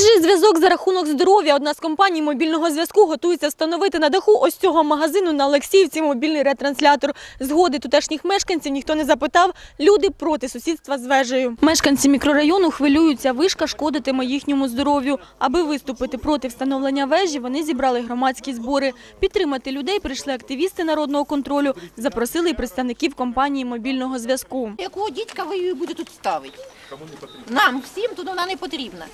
зв'язок за рахунок здоров'я. Одна з компаній мобільного зв'язку готується встановити на даху ось цього магазину на Олексіївці мобільний ретранслятор. Згоди тутешніх мешканців ніхто не запитав. Люди проти сусідства з вежею. Мешканці мікрорайону хвилюються, вишка шкодитиме їхньому здоров'ю. Аби виступити проти встановлення вежі, вони зібрали громадські збори. Підтримати людей прийшли активісти народного контролю, запросили і представників компанії мобільного зв'язку. Якого дідька ви її будете тут ставити? Нам всім тут вона не потрібна.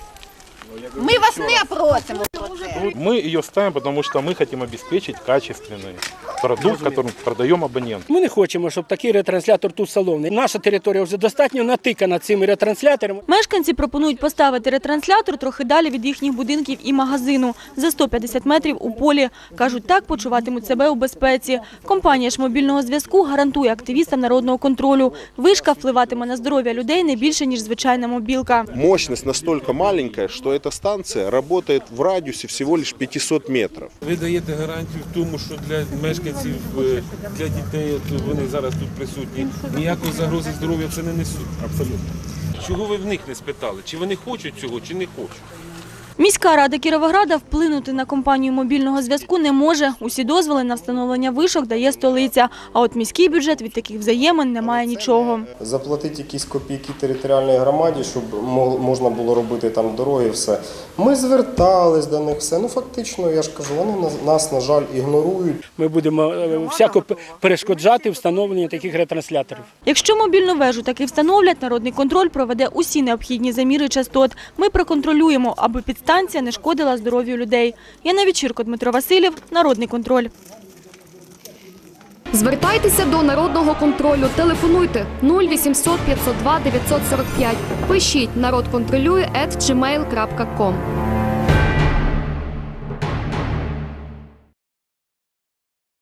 Ми вас не просимо про це. Мы ее ставим, потому что мы хотим обеспечить качественный продукт, который продаем абоненту. Ми не хочемо, щоб такий ретранслятор тут салонний. Наша територія вже достатньо натикана цими ретрансляторами. Мешканці пропонують поставити ретранслятор трохи далі від їхніх будинків і магазину за 150 метрів у полі. Кажуть, так почуватимуть себе у безпеці. Компанія ж мобільного зв'язку гарантує активістам народного контролю. Вишка впливатиме на здоров'я людей не більше ніж звичайна мобілка. Мощность настолько маленькая, что эта станция работает в радиусе всего лишь 500 метров. Ви даєте гарантію в тому, що для мешканців, е, для дітей, вони зараз тут присутні, ніякої загрози здоров'я це не несуть. Абсолютно. Чого ви в них не спитали? Чи вони хочуть цього, чи не хочуть? Міська рада Кіровограда вплинути на компанію мобільного зв'язку не може. Усі дозволи на встановлення вишок дає столиця. А от міський бюджет від таких взаємин не має нічого. заплатити якісь копійки територіальній громаді, щоб мо- можна було робити там дороги, все. Ми звертались до них, все. Ну фактично, я ж кажу, вони нас- нас, на жаль, ігнорують. Ми будемо е, всяко перешкоджати встановленню таких ретрансляторів. Якщо мобільну вежу таки встановлять, народний контроль проведе усі необхідні заміри частот. Ми проконтролюємо, аби підстанція не шкодила здоров'ю людей. Яна Вечірко, Дмитро Васильєв, Народний контроль. Звертайтеся до народного контролю. Телефонуйте 0800 502 945. Пишіть народ контролює.